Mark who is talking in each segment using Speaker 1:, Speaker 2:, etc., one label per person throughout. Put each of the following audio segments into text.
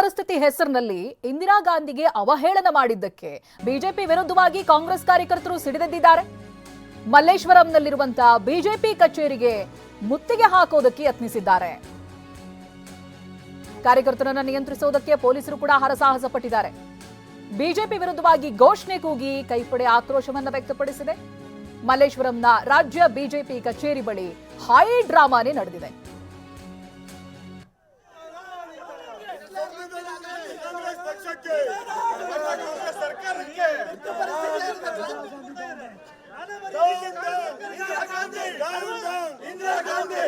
Speaker 1: ಪರಿಸ್ಥಿತಿ ಹೆಸರಿನಲ್ಲಿ ಇಂದಿರಾ ಗಾಂಧಿಗೆ ಅವಹೇಳನ ಮಾಡಿದ್ದಕ್ಕೆ ಬಿಜೆಪಿ ವಿರುದ್ಧವಾಗಿ ಕಾಂಗ್ರೆಸ್ ಕಾರ್ಯಕರ್ತರು ಸಿಡಿದೆದ್ದಿದ್ದಾರೆ. ಮಲ್ಲೇಶ್ವರಂನಲ್ಲಿರುವಂತಹ ಬಿಜೆಪಿ ಕಚೇರಿಗೆ ಮುತ್ತಿಗೆ ಹಾಕೋದಕ್ಕೆ ಯತ್ನಿಸಿದ್ದಾರೆ. ಕಾರ್ಯಕರ್ತರನ್ನ ನಿಯಂತ್ರಿಸುವುದಕ್ಕೆ ಪೊಲೀಸರು ಕೂಡ ಹರಸಾಹಸ ಪಟ್ಟಿದ್ದಾರೆ. ಬಿಜೆಪಿ ವಿರುದ್ಧವಾಗಿ ಘೋಷಣೆ ಕೂಗಿ ಕೈಪಡೆ ಆಕ್ರೋಶವನ್ನು ವ್ಯಕ್ತಪಡಿಸಿದೆ. ಮಲ್ಲೇಶ್ವರಂನ ರಾಜ್ಯ ಬಿಜೆಪಿ ಕಚೇರಿ ಬಳಿ ಹೈ ಡ್ರಾಮಾನೇ ನಡೆದಿದೆ.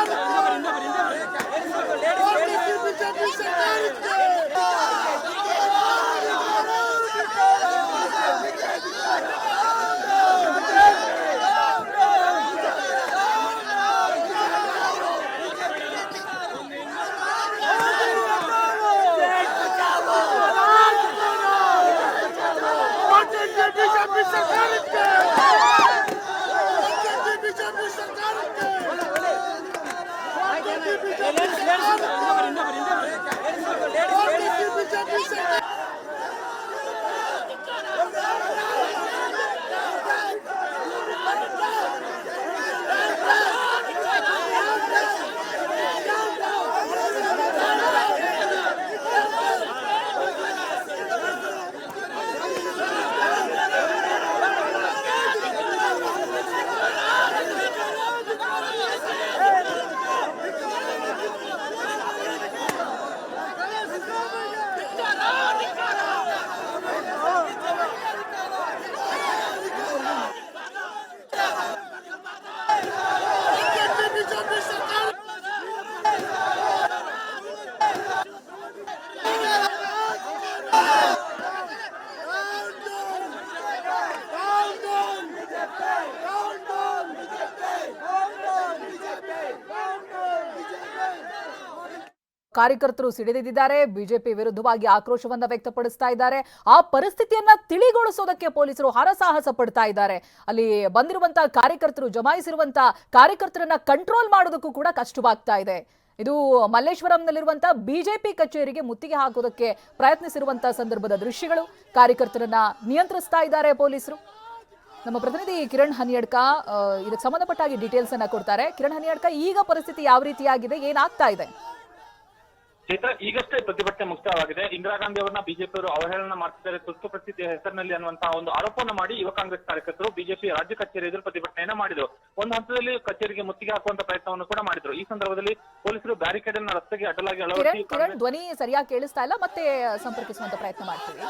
Speaker 2: What is the
Speaker 1: ಕಾರ್ಯಕರ್ತರು ಸಿಡಿದಿದ್ದಾರೆ, ಬಿಜೆಪಿ ವಿರುದ್ಧವಾಗಿ ಆಕ್ರೋಶವನ್ನ ವ್ಯಕ್ತಪಡಿಸ್ತಾ ಇದ್ದಾರೆ. ಆ ಪರಿಸ್ಥಿತಿಯನ್ನ ತಿಳಿಗೊಳಿಸೋದಕ್ಕೆ ಪೊಲೀಸರು ಹರಸಾಹಸ ಪಡ್ತಾ ಇದ್ದಾರೆ. ಅಲ್ಲಿ ಬಂದಿರುವಂತಹ ಕಾರ್ಯಕರ್ತರು ಜಮಾಯಿಸಿರುವಂತಹ ಕಾರ್ಯಕರ್ತರನ್ನ ಕಂಟ್ರೋಲ್ ಮಾಡೋದಕ್ಕೂ ಕೂಡ ಕಷ್ಟವಾಗ್ತಾ ಇದೆ. ಇದು ಮಲ್ಲೇಶ್ವರಂನಲ್ಲಿರುವಂತಹ ಬಿಜೆಪಿ ಕಚೇರಿಗೆ ಮುತ್ತಿಗೆ ಹಾಕೋದಕ್ಕೆ ಪ್ರಯತ್ನಿಸಿರುವಂತಹ ಸಂದರ್ಭದ ದೃಶ್ಯಗಳು. ಕಾರ್ಯಕರ್ತರನ್ನ ನಿಯಂತ್ರಿಸ್ತಾ ಇದ್ದಾರೆ ಪೊಲೀಸರು. ನಮ್ಮ ಪ್ರತಿನಿಧಿ ಕಿರಣ್ ಹನಿಯಡ್ಕ ಇದಕ್ಕೆ ಸಂಬಂಧಪಟ್ಟಾಗಿ ಡೀಟೇಲ್ಸ್ ಅನ್ನ ಕೊಡ್ತಾರೆ. ಕಿರಣ್ ಹನಿಯಡ್ಕ, ಈಗ ಪರಿಸ್ಥಿತಿ ಯಾವ ರೀತಿಯಾಗಿದೆ? ಏನಾಗ್ತಾ ಇದೆ?
Speaker 3: ಚೈತ್ರ ಈಗಷ್ಟೇ ಪ್ರತಿಭಟನೆ ಮುಕ್ತವಾಗಿದೆ. ಇಂದಿರಾ ಗಾಂಧಿ ಅವರನ್ನ ಬಿಜೆಪಿಯವರು ಅವಹೇಳನ ಮಾಡ್ತಿದ್ದಾರೆ. ತುರ್ತು ಪರಿಸ್ಥಿತಿಯ ಹೆಸರಿನಲ್ಲಿ ಅನ್ನುವಂತಹ ಒಂದು ಆರೋಪವನ್ನು ಮಾಡಿ ಯುವ ಕಾಂಗ್ರೆಸ್ ಕಾರ್ಯಕರ್ತರು ಬಿಜೆಪಿ ರಾಜ್ಯ ಕಚೇರಿ ಎದುರು ಪ್ರತಿಭಟನೆಯನ್ನ ಮಾಡಿದ್ರು. ಒಂದು ಹಂತದಲ್ಲಿ ಕಚೇರಿಗೆ ಮುತ್ತಿಗೆ ಹಾಕುವಂತ ಪ್ರಯತ್ನವನ್ನು ಕೂಡ ಮಾಡಿದ್ರು. ಈ ಸಂದರ್ಭದಲ್ಲಿ ಪೊಲೀಸರು ಬ್ಯಾರಿಕೇಡ್ ಅನ್ನ ರಸ್ತೆಗೆ ಅಡ್ಡಲಾಗಿ ಅಳವಡಿಸಿ
Speaker 1: ಧ್ವನಿ ಸರಿಯಾಗಿ ಕೇಳಿಸ್ತಾ ಇಲ್ಲ, ಮತ್ತೆ ಸಂಪರ್ಕಿಸುವಂತ ಪ್ರಯತ್ನ ಮಾಡ್ತೀವಿ.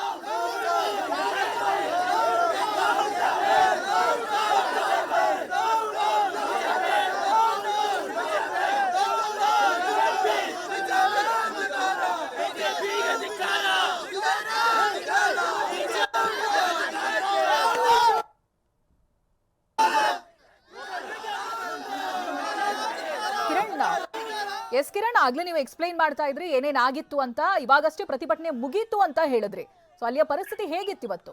Speaker 1: ಎಸ್ ಕಿರಣ್ ಆಗ್ಲೇ ನೀವು ಎಕ್ಸ್ಪ್ಲೈನ್ ಮಾಡ್ತಾ ಇದ್ರಿ ಏನೇನಾಗಿತ್ತು ಅಂತ. ಇವಾಗಷ್ಟೇ ಪ್ರತಿಭಟನೆ ಮುಗೀತು ಅಂತ ಹೇಳಿದ್ರಿ. ಸೊ ಅಲ್ಲಿಯ ಪರಿಸ್ಥಿತಿ ಹೇಗಿತ್ತು ಇವತ್ತು?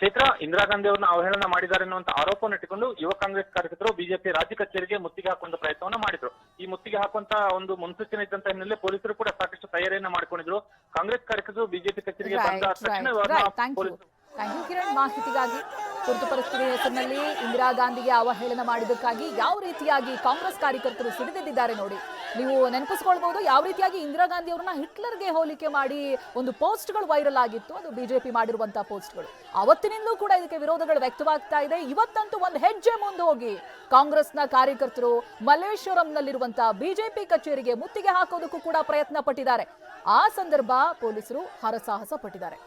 Speaker 3: ಚೈತ್ರ ಇಂದಿರಾ ಗಾಂಧಿ ಅವರನ್ನ ಅವಹೇಳನ ಮಾಡಿದ್ದಾರೆ ಅನ್ನುವಂತ ಆರೋಪವನ್ನು ಇಟ್ಟುಕೊಂಡು ಯುವ ಕಾಂಗ್ರೆಸ್ ಕಾರ್ಯಕರ್ತರು ಬಿಜೆಪಿ ರಾಜ್ಯ ಕಚೇರಿಗೆ ಮುತ್ತಿಗೆ ಹಾಕುವಂತ ಪ್ರಯತ್ನವನ್ನ ಮಾಡಿದ್ರು. ಈ ಮುತ್ತಿಗೆ ಹಾಕುವಂತ ಒಂದು ಮುನ್ಸೂಚನೆ ಇದ್ದಂತ ಹಿನ್ನೆಲೆ ಪೊಲೀಸರು ಕೂಡ ಸಾಕಷ್ಟು ತಯಾರಿಯನ್ನ ಮಾಡ್ಕೊಂಡಿದ್ರು. ಕಾಂಗ್ರೆಸ್ ಕಾರ್ಯಕರ್ತರು ಬಿಜೆಪಿ ಕಚೇರಿಗೆ ಬಂದ ತಕ್ಷಣ
Speaker 1: ಮಾಹಿತಿಗಾಗಿ ತುರ್ತು ಪರಿಸ್ಥಿತಿ ಹೆಸರಿನಲ್ಲಿ ಇಂದಿರಾ ಗಾಂಧಿಗೆ ಅವಹೇಳನ ಮಾಡಿದ್ದಕ್ಕಾಗಿ ಯಾವ ರೀತಿಯಾಗಿ ಕಾಂಗ್ರೆಸ್ ಕಾರ್ಯಕರ್ತರು ಸಿಡಿದೆದ್ದಿದ್ದಾರೆ ನೋಡಿ. ನೀವು ನೆನಪಿಸ್ಕೊಳ್ಬಹುದು ಯಾವ ರೀತಿಯಾಗಿ ಇಂದಿರಾ ಗಾಂಧಿ ಅವರನ್ನ ಹಿಟ್ಲರ್ಗೆ ಹೋಲಿಕೆ ಮಾಡಿ ಒಂದು ಪೋಸ್ಟ್ಗಳು ವೈರಲ್ ಆಗಿತ್ತು. ಅದು ಬಿಜೆಪಿ ಮಾಡಿರುವಂತಹ ಪೋಸ್ಟ್ಗಳು. ಅವತ್ತಿನಿಂದಲೂ ಕೂಡ ಇದಕ್ಕೆ ವಿರೋಧಗಳು ವ್ಯಕ್ತವಾಗ್ತಾ ಇದೆ. ಇವತ್ತಂತೂ ಒಂದು ಹೆಜ್ಜೆ ಮುಂದೆ ಹೋಗಿ ಕಾಂಗ್ರೆಸ್ನ ಕಾರ್ಯಕರ್ತರು ಮಲ್ಲೇಶ್ವರಂನಲ್ಲಿರುವಂತಹ ಬಿಜೆಪಿ ಕಚೇರಿಗೆ ಮುತ್ತಿಗೆ ಹಾಕೋದಕ್ಕೂ ಕೂಡ ಪ್ರಯತ್ನ ಪಟ್ಟಿದ್ದಾರೆ ಆ ಸಂದರ್ಭ ಪೊಲೀಸರು ಹರಸಾಹಸ ಪಟ್ಟಿದ್ದಾರೆ